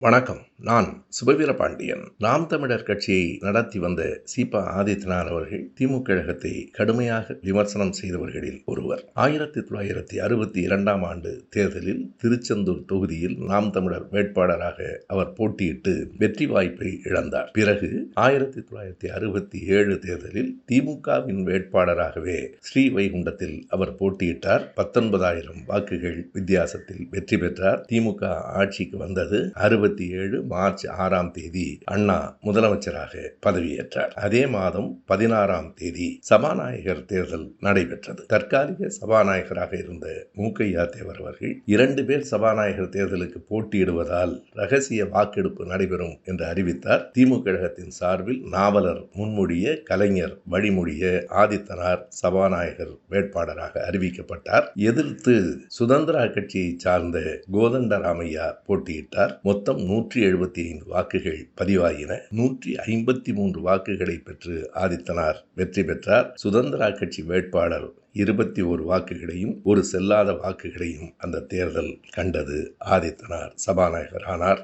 வணக்கம். நான் சுபவீர பாண்டியன் நாம் தமிழர் கட்சியை நடத்தி வந்த சீபா ஆதித்யநாத் அவர்கள் திமுக கழகத்தை கடுமையாக விமர்சனம் செய்தவர்களில் ஒருவர். ஆயிரத்தி தொள்ளாயிரத்தி அறுபத்தி இரண்டாம் ஆண்டு தேர்தலில் திருச்செந்தூர் தொகுதியில் நாம் தமிழர் வேட்பாளராக அவர் போட்டியிட்டு வெற்றி வாய்ப்பை இழந்தார். பிறகு ஆயிரத்தி தொள்ளாயிரத்தி அறுபத்தி ஏழு தேர்தலில் திமுகவின் வேட்பாளராகவே ஸ்ரீவைகுண்டத்தில் அவர் போட்டியிட்டார். பத்தொன்பதாயிரம் வாக்குகள் வித்தியாசத்தில் வெற்றி பெற்றார். திமுக ஆட்சிக்கு வந்தது அறுபத்தி ஏழு மார்ச் ஆறாம் தேதி அண்ணா முதலமைச்சராக பதவியேற்றார். அதே மாதம் பதினாறாம் தேதி சபாநாயகர் தேர்தல் நடைபெற்றது. தற்காலிக சபாநாயகராக இருந்த மூக்கையா தேவர் அவர்கள் இரண்டு பேர் சபாநாயகர் தேர்தலுக்கு போட்டியிடுவதால் ரகசிய வாக்கெடுப்பு நடைபெறும் என்று அறிவித்தார். திமுக கழகத்தின் சார்பில் நாவலர் முன்மொழிய கலைஞர் வழிமொழிய ஆதித்தனார் சபாநாயகர் வேட்பாளராக அறிவிக்கப்பட்டார். எதிர்த்து சுதந்திரா கட்சியை சார்ந்த கோதண்டராமையா போட்டியிட்டார். மொத்தம் நூற்றி எழுபத்தி ஐந்து வாக்குகள் பதிவாகின நூற்றி ஐம்பத்தி மூன்று வாக்குகளை பெற்று ஆதித்தனார் வெற்றி பெற்றார். சுதந்திரா கட்சி வேட்பாளர் இருபத்தி ஒரு வாக்குகளையும் ஒரு செல்லாத வாக்குகளையும் அந்த தேர்தல் கண்டது ஆதித்தனார் சபாநாயகர் ஆனார்